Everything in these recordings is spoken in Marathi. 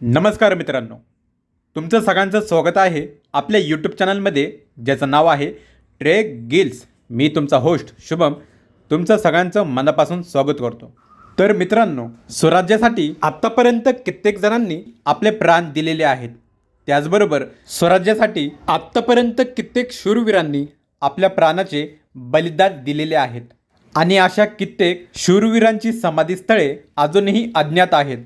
नमस्कार मित्रांनो. तुमचं सगळ्यांचं स्वागत आहे आपल्या यूट्यूब चॅनलमध्ये ज्याचं नाव आहे ट्रेक गिल्स मी तुमचा होस्ट शुभम. तुमचं सगळ्यांचं मनापासून स्वागत करतो. तर मित्रांनो स्वराज्यासाठी आत्तापर्यंत कित्येक जणांनी आपले प्राण दिलेले आहेत. त्याचबरोबर स्वराज्यासाठी आत्तापर्यंत कित्येक शूरवीरांनी आपल्या प्राणाचे बलिदान दिलेले आहेत. आणि अशा कित्येक शूरवीरांची समाधीस्थळे अजूनही अज्ञात आहेत.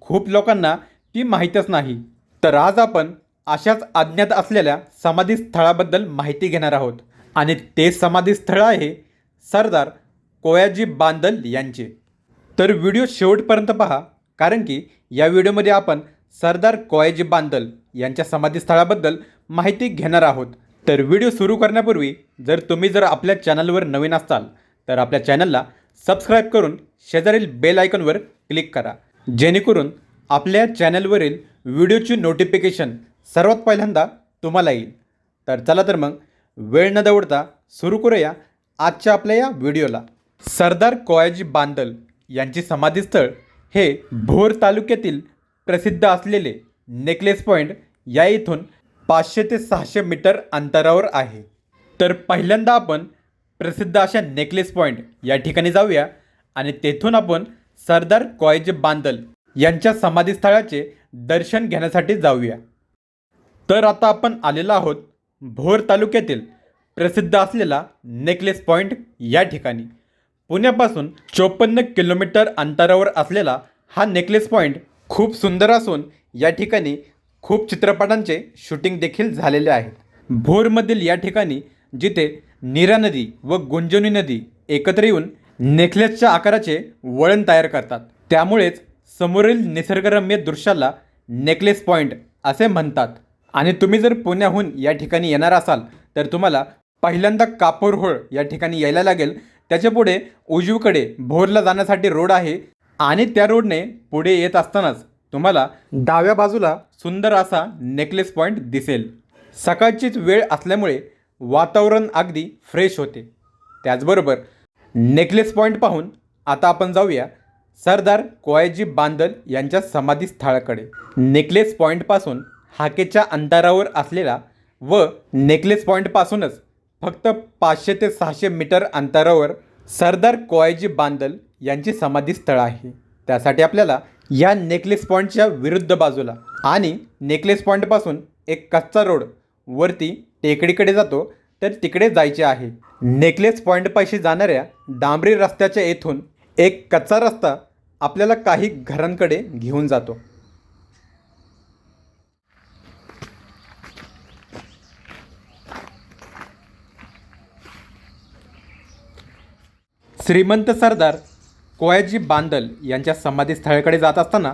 खूप लोकांना ती माहीतच नाही. तर आज आपण अशाच अज्ञात असलेल्या समाधी स्थळाबद्दल माहिती घेणार आहोत. आणि ते समाधी स्थळ आहे सरदार कोयाजी बांदल यांचे. तर व्हिडिओ शेवटपर्यंत पहा कारण की या व्हिडिओमध्ये आपण सरदार कोयाजी बांदल यांच्या समाधीस्थळाबद्दल माहिती घेणार आहोत. तर व्हिडिओ सुरू करण्यापूर्वी जर तुम्ही जर आपल्या चॅनलवर नवीन असाल तर आपल्या चॅनलला सबस्क्राईब करून शेजारील बेल आयकॉनवर क्लिक करा. जेणेकरून आपल्या चॅनलवरील व्हिडिओची नोटिफिकेशन सर्वात पहिल्यांदा तुम्हाला येईल. तर चला तर मग वेळ न दवडता सुरू करूया आजच्या आपल्या या व्हिडिओला. सरदार कोयाजी बांदल यांचे समाधीस्थळ हे भोर तालुक्यातील प्रसिद्ध असलेले नेकलेस पॉईंट या इथून पाचशे ते सहाशे मीटर अंतरावर आहे. तर पहिल्यांदा आपण प्रसिद्ध अशा नेकलेस पॉईंट या ठिकाणी जाऊया आणि तेथून आपण सरदार कोयाजी बांदल यांच्या समाधीस्थळाचे दर्शन घेण्यासाठी जाऊया. तर आता आपण आलेलो आहोत भोर तालुक्यातील प्रसिद्ध असलेला नेकलेस पॉईंट या ठिकाणी. पुण्यापासून चोपन्न किलोमीटर अंतरावर असलेला हा नेकलेस पॉईंट खूप सुंदर असून या ठिकाणी खूप चित्रपटांचे शूटिंग देखील झालेले आहे. भोरमधील या ठिकाणी जिथे नीरा नदी व गुंजनी नदी एकत्र येऊन नेकलेसच्या आकाराचे वळण तयार करतात. त्यामुळेच समोरील निसर्गरम्य दृश्याला नेकलेस पॉईंट असे म्हणतात. आणि तुम्ही जर पुण्याहून या ठिकाणी येणार असाल तर तुम्हाला पहिल्यांदा कापूरहोळ या ठिकाणी यायला लागेल. त्याच्या पुढे उजवीकडे भोरला जाण्यासाठी रोड आहे आणि त्या रोडने पुढे येत असतानाच तुम्हाला डाव्या बाजूला सुंदर असा नेकलेस पॉईंट दिसेल. सकाळचीच वेळ असल्यामुळे वातावरण अगदी फ्रेश होते. त्याचबरोबर नेकलेस पॉईंट पाहून आता आपण जाऊया सरदार कोयाजी बांदल यांच्या समाधीस्थळाकडे. नेकलेस पॉईंटपासून हाकेच्या अंतरावर असलेला व नेकलेस पॉईंटपासूनच फक्त पाचशे ते सहाशे मीटर अंतरावर सरदार कोयाजी बांदल यांची समाधीस्थळ आहे. त्यासाठी आपल्याला या नेकलेस पॉईंटच्या विरुद्ध बाजूला आणि नेकलेस पॉईंटपासून एक कच्चा रोड वरती टेकडीकडे जातो तर तिकडे जायचे आहे. नेकलेस पॉईंटपाशी जाणाऱ्या डांबरी रस्त्याच्या येथून एक कच्चा रस्ता आपल्याला काही घरांकडे घेऊन जातो. श्रीमंत सरदार कोयाजी बांदल यांच्या समाधीस्थळाकडे जात असताना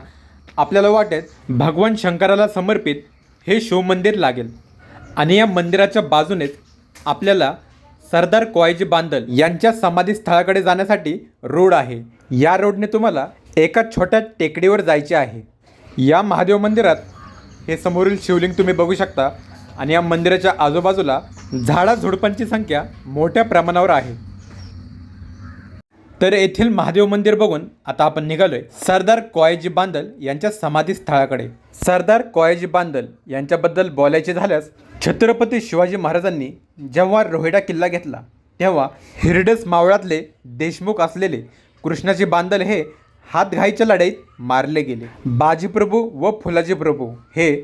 आपल्याला वाटेत भगवान शंकराला समर्पित हे शिवमंदिर लागेल. आणि या मंदिराच्या बाजूनेच आपल्याला सरदार कोयाजी बांदल यांच्या समाधीस्थळाकडे जाण्यासाठी रोड आहे. या रोडने तुम्हाला एका छोट्या टेकडीवर जायचे आहे. या महादेव मंदिरात हे समोरील शिवलिंग तुम्ही बघू शकता आणि या मंदिराच्या आजूबाजूला झाडाझुडपांची संख्या मोठ्या प्रमाणावर आहे. तर येथील महादेव मंदिर बघून आता आपण निघालोय सरदार कोयाजी बांदल यांच्या समाधी स्थळाकडे. सरदार कोयाजी बांदल यांच्याबद्दल बोलायचे झाल्यास छत्रपती शिवाजी महाराजांनी जेव्हा रोहिडा किल्ला घेतला तेव्हा हिरडस मावळातले देशमुख असलेले कृष्णाजी बांदल हे हातघाईच्या लढाईत मारले गेले. बाजीप्रभू व फुलाजी प्रभू हे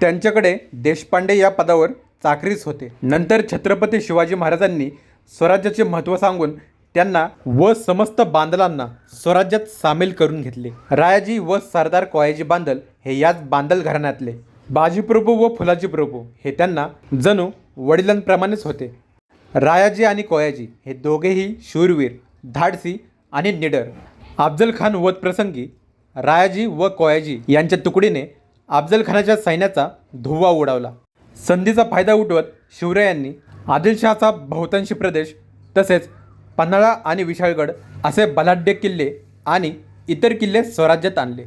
त्यांच्याकडे देशपांडे या पदावर चाकरीस होते. नंतर छत्रपती शिवाजी महाराजांनी स्वराज्याचे महत्त्व सांगून त्यांना व समस्त बांधलांना स्वराज्यात सामील करून घेतले. रायाजी व सरदार कोयाजी बांदल हे याच बांदल घराण्यातले. बाजीप्रभू व फुलाजी प्रभू हे त्यांना जणू वडिलांप्रमाणेच होते. रायाजी आणि कोयाजी हे दोघेही शूरवीर धाडसी आणि निडर अफजल खान वध प्रसंगी रायाजी व कोयाजी यांच्या तुकडीने अफजल खानाच्या सैन्याचा धुव्वा उडवला. संधीचा फायदा उठवत शिवरायांनी आदिलशहाचा बहुतांशी प्रदेश तसेच पन्हाळा आणि विशाळगड असे बलाढ्य किल्ले आणि इतर किल्ले स्वराज्यात आणले.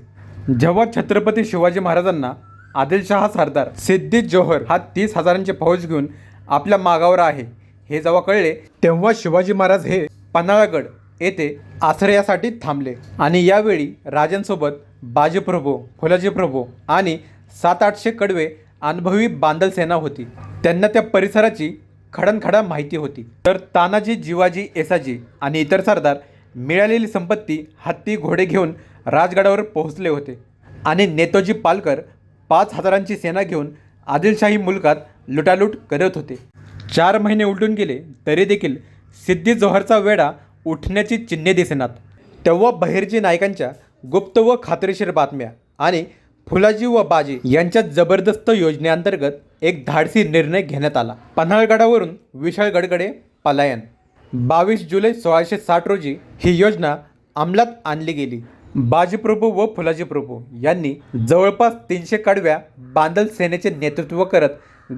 जेव्हा छत्रपती शिवाजी महाराजांना आदिलशहा सरदार सिद्धी जोहर हा तीस हजारांची फौज घेऊन आपल्या मागावर आहे हे जेव्हा कळले तेव्हा शिवाजी महाराज हे पन्हाळागड येथे आश्रयासाठी थांबले. आणि यावेळी राजांसोबत बाजी प्रभू फुलाजी प्रभू आणि सात आठशे कडवे अनुभवी बांधल सेना होती. त्यांना त्या परिसराची खडनखडा माहिती होती. तर तानाजी जिवाजी एसाजी आणि इतर सरदार मिळालेली संपत्ती हत्ती घोडे घेऊन राजगडावर पोहोचले होते. आणि नेतोजी पालकर पाच हजारांची सेना घेऊन आदिलशाही मुलकात लुटालूट करत होते. चार महिने उलटून गेले तरी देखील सिद्धी जोहरचा वेढा उठण्याची चिन्हे दिसेनात. तेव्हा बहिर्जी नायकांच्या गुप्त व खात्रीशीर बातम्या आणि फुलाजी व बाजी यांच्या जबरदस्त योजनेअंतर्गत एक धाडसी निर्णय घेण्यात आला. पन्हाळगडावरून विशाळगडकडे पलायन. बावीस जुलै सोळाशे साठ रोजी ही योजना अंमलात आणली गेली. बाजीप्रभू व फुलाजी प्रभू यांनी जवळपास तीनशे कडव्या बांदल सेनेचे नेतृत्व करत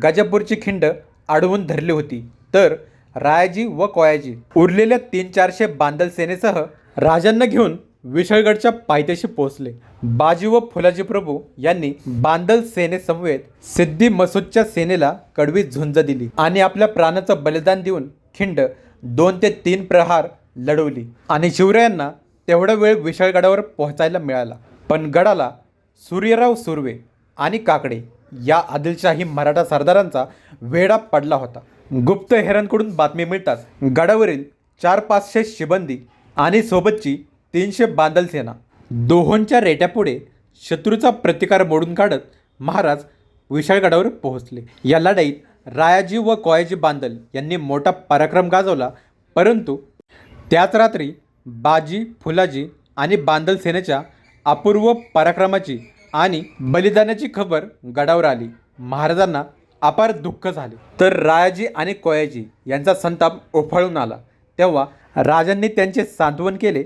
गजापूरची खिंड अडवून धरली होती. तर रायाजी व कोयाजी उरलेल्या तीन चारशे बांदल सेनेसह राजांना घेऊन विशाळगडच्या पायथ्याशी पोहोचले. बाजी व फुलाजी प्रभू यांनी बांदल सेनेसमवेत सिद्धी मसूदच्या सेनेला कडवी झुंज दिली आणि आपल्या प्राणाचं बलिदान देऊन खिंड दोन ते तीन प्रहार लढवली आणि शिवरायांना तेवढा वेळ विशाळगडावर पोहोचायला मिळाला. पण गडाला सूर्यराव सुर्वे आणि काकडे या आदिलशाही मराठा सरदारांचा वेढा पडला होता. गुप्त हेरांकडून बातमी मिळतात. गडावरील चार पाचशे शिबंदी आणि सोबतची तीनशे बांदल सेना. दोहोंच्या रेट्यापुढे शत्रूचा प्रतिकार मोडून काढत महाराज विशाळगडावर पोहोचले. या लढाईत रायाजी व कोयाजी बांदल यांनी मोठा पराक्रम गाजवला. परंतु त्याच रात्री बाजी फुलाजी आणि बांदल सेनेच्या अपूर्व पराक्रमाची आणि बलिदानाची खबर गडावर आली. महाराजांना अपार दुःख झाले. तर रायाजी आणि कोयाजी यांचा संताप ओफाळून आला. तेव्हा राजांनी त्यांचे सांत्वन केले.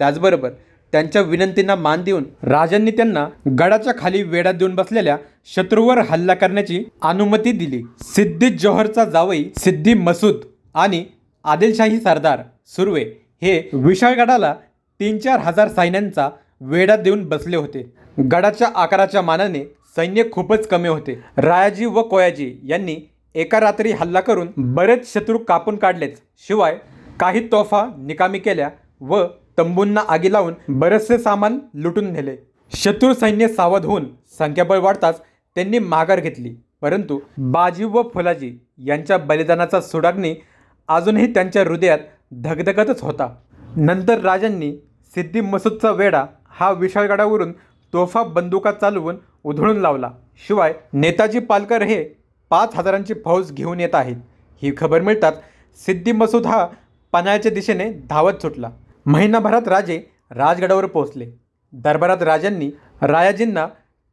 त्याचबरोबर त्यांच्या विनंतींना मान देऊन राजांनी त्यांना गडाच्या खाली वेढा देऊन बसलेल्या शत्रूवर हल्ला करण्याची अनुमती दिली. सिद्धी जोहरचा जावई सिद्धी मसूद आणि आदिलशाही सरदार सुर्वे हे विशाळगडाला तीन चार हजार सैन्यांचा वेढा देऊन बसले होते. गडाच्या आकाराच्या मानाने सैन्य खूपच कमी होते. रायाजी व कोयाजी यांनी एका रात्री हल्ला करून बरेच शत्रू कापून काढलेच शिवाय काही तोफा निकामी केल्या व तंबूंना आगी लावून बरेचसे सामान लुटून नेले. शत्रू सैन्य सावध होऊन संख्याबळ वाढताच त्यांनी माघार घेतली. परंतु बाजी व फुलाजी यांच्या बलिदानाचा सुडाग्नी अजूनही त्यांच्या हृदयात धगधगतच होता. नंतर राजांनी सिद्धी मसूदचा वेढा हा विशाळगडावरून तोफा बंदुका चालवून उधळून लावला. शिवाय नेताजी पालकर हे पाच हजारांची फौज घेऊन येत आहेत. ही खबर मिळताच सिद्धी मसूद हा पन्हाळ्याच्या दिशेने धावत सुटला. महिनाभरात राजे राजगडावर पोहोचले. दरबारात राजांनी रायाजींना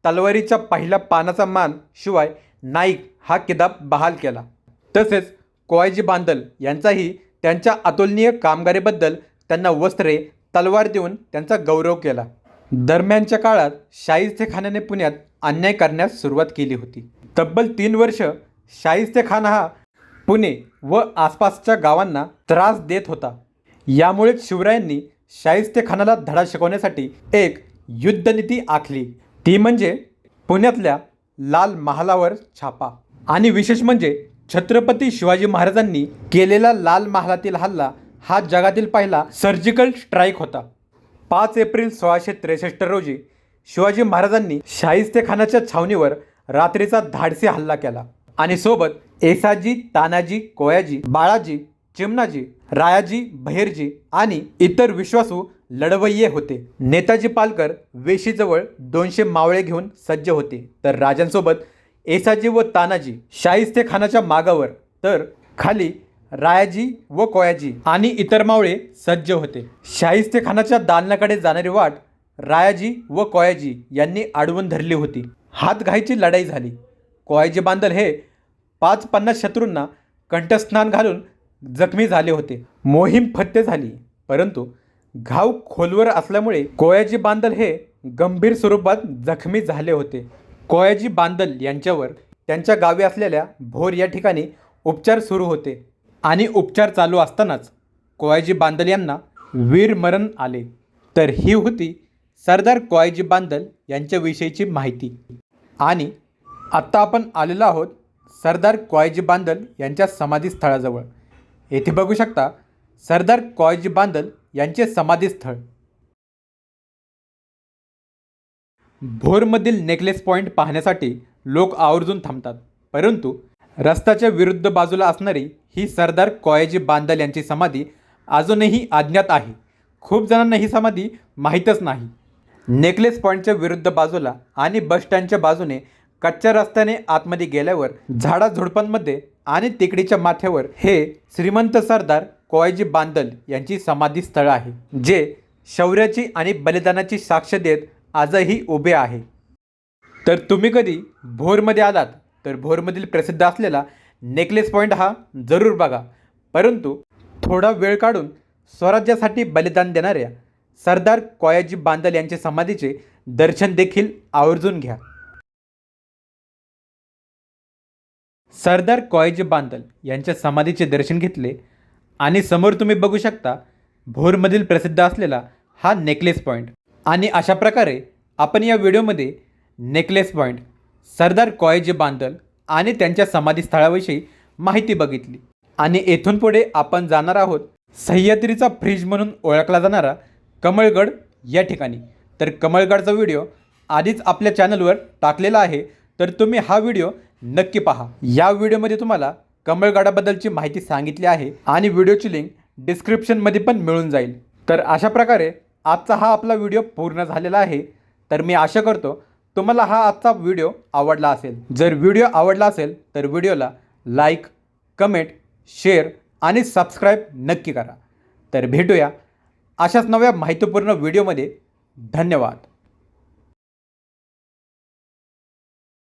तलवारीच्या पहिल्या पानाचा मान शिवाय नाईक हा किताब बहाल केला. तसेच कोयजी बांदल यांचाही त्यांच्या अतुलनीय कामगिरीबद्दल त्यांना वस्त्रे तलवार देऊन त्यांचा गौरव केला. दरम्यानच्या काळात शाहिस्तेखानाने पुण्यात अन्याय करण्यास सुरुवात केली होती. तब्बल तीन वर्ष शाहिस्तेखान हा पुणे व आसपासच्या गावांना त्रास देत होता. यामुळेच शिवरायांनी शाहिस्तेखानाला धडा शिकवण्यासाठी एक युद्धनीती आखली. ती म्हणजे पुण्यातल्या लाल महालावर छापा. आणि विशेष म्हणजे छत्रपती शिवाजी महाराजांनी केलेला लाल महालातील हल्ला हा जगातील पहिला सर्जिकल स्ट्राईक होता. पाच एप्रिल सोळाशे त्रेसष्ट रोजी शिवाजी महाराजांनी शाहिस्तेखानाच्या छावणीवर रात्रीचा धाडसी हल्ला केला. आणि सोबत एसाजी तानाजी कोयाजी बाळाजी चिमणाजी रायाजी बहिरजी आणि इतर विश्वासू लढवय्ये होते. नेताजी पालकर वेशीजवळ दोनशे मावळे घेऊन सज्ज होते. तर राजांसोबत एसाजी व तानाजी शाहिस्तेखानाच्या मागावर तर खाली रायाजी व कोयाजी आणि इतर मावळे सज्ज होते. शाहिस्ते खानाच्या दालनाकडे जाणारी वाट रायाजी व कोयाजी यांनी अडवून धरली होती. हातघाईची लढाई झाली. कोयाजी बांदल हे पाच पन्नास शत्रूंना कंठस्नान घालून जखमी झाले होते. मोहीम फत्ते झाली. परंतु घाव खोलवर असल्यामुळे कोयाजी बांदल हे गंभीर स्वरूपात जखमी झाले होते. कोयाजी बांदल यांच्यावर त्यांच्या गावी असलेल्या भोर या ठिकाणी उपचार सुरू होते. आणि उपचार चालू असतानाच कोयाजी बांदल यांना वीरमरण आले. तर ही होती सरदार कोयाजी बांदल यांच्याविषयीची माहिती. आणि आत्ता आपण आलेलो आहोत सरदार कोयाजी बांदल यांच्या समाधीस्थळाजवळ. येथे बघू शकता सरदार कोयाजी बांदल यांचे समाधीस्थळ. भोरमधील नेकलेस पॉईंट पाहण्यासाठी लोक आवर्जून थांबतात. परंतु रस्त्याच्या विरुद्ध बाजूला असणारी ही सरदार कॉयजी बांदल यांची समाधी अजूनही अज्ञात आहे. खूप जणांना ही समाधी माहीतच नाही. नेकलेस पॉईंटच्या विरुद्ध बाजूला आणि बस स्टँडच्या बाजूने कच्च्या रस्त्याने आतमध्ये गेल्यावर झाडाझुडपांमध्ये आणि तिकडीच्या माथ्यावर हे श्रीमंत सरदार कोयजी बांदल यांची समाधी स्थळ आहे जे शौर्याची आणि बलिदानाची साक्ष देत आजही उभे आहे. तर तुम्ही कधी भोरमध्ये आलात? तर भोरमधील प्रसिद्ध असलेला नेकलेस पॉईंट हा जरूर बघा. परंतु थोडा वेळ काढून स्वराज्यासाठी बलिदान देणाऱ्या सरदार कोयाजी बांदल यांच्या समाधीचे दर्शन देखील आवर्जून घ्या. सरदार कोयाजी बांदल यांच्या समाधीचे दर्शन घेतले आणि समोर तुम्ही बघू शकता भोरमधील प्रसिद्ध असलेला हा नेकलेस पॉईंट आणि अशा प्रकारे आपण या व्हिडिओमध्ये नेकलेस पॉईंट सरदार कॉयजे बांदल आणि त्यांच्या समाधीस्थळाविषयी माहिती बघितली. आणि येथून पुढे आपण जाणार आहोत सह्याद्रीचा फ्रीज म्हणून ओळखला जाणारा कमळगड या ठिकाणी. तर कमळगडचा व्हिडिओ आधीच आपल्या चॅनलवर टाकलेला आहे तर तुम्ही हा व्हिडिओ नक्की पहा. या व्हिडिओमध्ये तुम्हाला कमळगडाबद्दलची माहिती सांगितली आहे आणि व्हिडिओची लिंक डिस्क्रिप्शनमध्ये पण मिळून जाईल. तर अशा प्रकारे आजचा हा आपला व्हिडिओ पूर्ण झालेला आहे. तर मी आशा करतो तुम्हाला हा आजचा व्हिडिओ आवडला असेल. जर व्हिडिओ आवडला असेल तर व्हिडिओला लाईक कमेंट शेअर आणि सबस्क्राईब नक्की करा. तर भेटूया अशाच नव्या माहितीपूर्ण व्हिडिओमध्ये धन्यवाद.